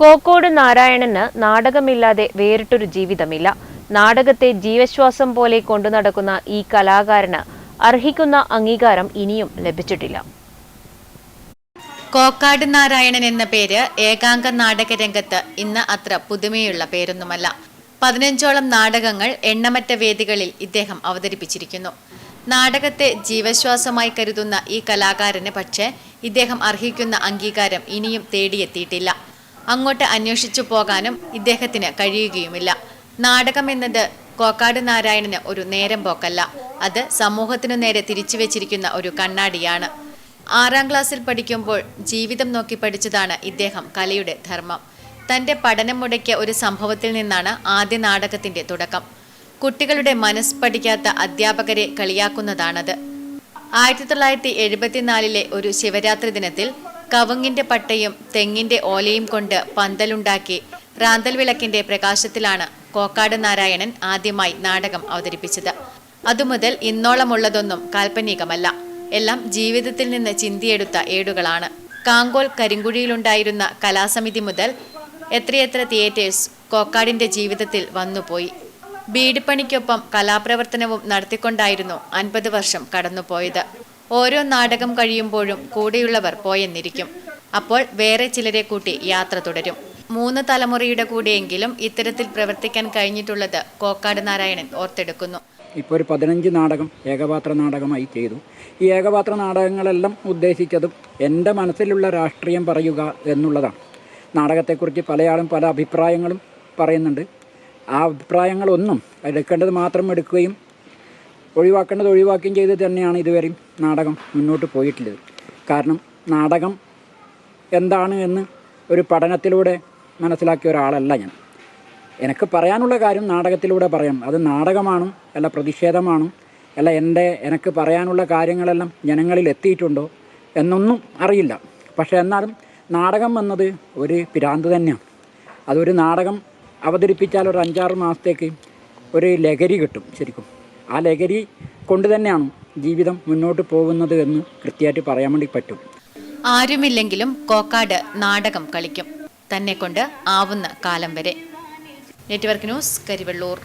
കോക്കോട് നാരായണന് നാടകമില്ലാതെ വേറിട്ടൊരു ജീവിതമില്ല. നാടകത്തെ ജീവശ്വാസം പോലെ കൊണ്ടു നടക്കുന്ന ഈ കലാകാരന് അർഹിക്കുന്ന അംഗീകാരം ഇനിയും ലഭിച്ചിട്ടില്ല. കോക്കാട് നാരായണൻ എന്ന പേര് ഏകാംഗ നാടക രംഗത്ത് ഇന്ന് അത്ര പുതുമയുള്ള പേരൊന്നുമല്ല. പതിനഞ്ചോളം നാടകങ്ങൾ എണ്ണമറ്റ വേദികളിൽ ഇദ്ദേഹം അവതരിപ്പിച്ചിരിക്കുന്നു. നാടകത്തെ ജീവശ്വാസമായി കരുതുന്ന ഈ കലാകാരന് പക്ഷേ ഇദ്ദേഹം അർഹിക്കുന്ന അംഗീകാരം ഇനിയും തേടിയെത്തിയിട്ടില്ല. അങ്ങോട്ട് അന്വേഷിച്ചു പോകാനും ഇദ്ദേഹത്തിന് കഴിയുകയുമില്ല. നാടകം എന്നത് കോക്കാട് നാരായണന് ഒരു നേരം പോക്കല്ല. അത് സമൂഹത്തിനു നേരെ തിരിച്ചു വെച്ചിരിക്കുന്ന ഒരു കണ്ണാടിയാണ്. ആറാം ക്ലാസ്സിൽ പഠിക്കുമ്പോൾ ജീവിതം നോക്കി പഠിച്ചതാണ് ഇദ്ദേഹം കലയുടെ ധർമ്മം. തന്റെ പഠനം മുടക്കിയ ഒരു സംഭവത്തിൽ നിന്നാണ് ആദ്യ നാടകത്തിന്റെ തുടക്കം. കുട്ടികളുടെ മനസ്സ് പഠിക്കാത്ത അധ്യാപകരെ കളിയാക്കുന്നതാണത്. ആയിരത്തി തൊള്ളായിരത്തി എഴുപത്തിനാലിലെ ഒരു ശിവരാത്രി ദിനത്തിൽ കവുങ്ങിന്റെ പട്ടയും തെങ്ങിന്റെ ഓലയും കൊണ്ട് പന്തലുണ്ടാക്കി റാന്തൽ വിളക്കിന്റെ പ്രകാശത്തിലാണ് കോക്കാട് നാരായണൻ ആദ്യമായി നാടകം അവതരിപ്പിച്ചത്. അതുമുതൽ ഇന്നോളമുള്ളതൊന്നും കാൽപ്പനികമല്ല. എല്ലാം ജീവിതത്തിൽ നിന്ന് ചിന്തിയെടുത്ത ഏടുകളാണ്. കാങ്കോൽ കരിങ്കുഴിയിലുണ്ടായിരുന്ന കലാസമിതി മുതൽ എത്രയെത്ര തിയേറ്റേഴ്സ് കോക്കാടിന്റെ ജീവിതത്തിൽ വന്നുപോയി. ബീഡിപ്പണിക്കൊപ്പം കലാപ്രവർത്തനവും നടത്തിക്കൊണ്ടായിരുന്നു അൻപത് വർഷം കടന്നുപോയത്. ഓരോ നാടകം കഴിയുമ്പോഴും കൂടെയുള്ളവർ പോയെന്നിരിക്കും. അപ്പോൾ വേറെ ചിലരെ കൂട്ടി യാത്ര തുടരും. മൂന്ന് തലമുറയുടെ കൂടെയെങ്കിലും ഇത്തരത്തിൽ പ്രവർത്തിക്കാൻ കഴിഞ്ഞിട്ടുള്ളത് കോക്കാട് നാരായണൻ ഓർത്തെടുക്കുന്നു. ഇപ്പോൾ ഒരു പതിനഞ്ച് നാടകം ഏകപാത്ര നാടകമായി ചെയ്തു. ഈ ഏകപാത്ര നാടകങ്ങളെല്ലാം ഉദ്ദേശിച്ചതും എന്റെ മനസ്സിലുള്ള രാഷ്ട്രീയം പറയുക എന്നുള്ളതാണ്. നാടകത്തെക്കുറിച്ച് പലയാളും പല അഭിപ്രായങ്ങളും പറയുന്നുണ്ട്. ആ അഭിപ്രായങ്ങളൊന്നും എടുക്കേണ്ടത് മാത്രം എടുക്കുകയും ഒഴിവാക്കേണ്ടത് ഒഴിവാക്കുകയും ചെയ്ത് തന്നെയാണ് ഇതുവരെയും നാടകം മുന്നോട്ട് പോയിട്ടുള്ളത്. കാരണം നാടകം എന്താണ് എന്ന് ഒരു പഠനത്തിലൂടെ മനസ്സിലാക്കിയ ഒരാളല്ല ഞാൻ. എനിക്ക് പറയാനുള്ള കാര്യം നാടകത്തിലൂടെ പറയാം. അത് നാടകമാണോ അല്ല പ്രതിഷേധമാണോ അല്ല എന്റെ എനിക്ക് പറയാനുള്ള കാര്യങ്ങളെല്ലാം ജനങ്ങളിൽ എത്തിയിട്ടുണ്ടോ എന്നൊന്നും അറിയില്ല. പക്ഷേ എന്നാലും നാടകം എന്നത് ഒരു പിരാന്ത് തന്നെയാണ്. അതൊരു നാടകം അവതരിപ്പിച്ചാൽ ഒരു അഞ്ചാറ് മാസത്തേക്ക് ഒരു ലഹരി കിട്ടും ശരിക്കും. ആ ലഹരി കൊണ്ട് തന്നെയാണ് ജീവിതം മുന്നോട്ട് പോകുന്നത് എന്ന് കൃത്യമായിട്ട് പറയാൻ വേണ്ടി പറ്റും. ആരുമില്ലെങ്കിലും കോക്കാട് നാടകം കളിക്കും. തന്നെ കൊണ്ട് ആവുന്ന കാലം വരെ. Network news Karivellur.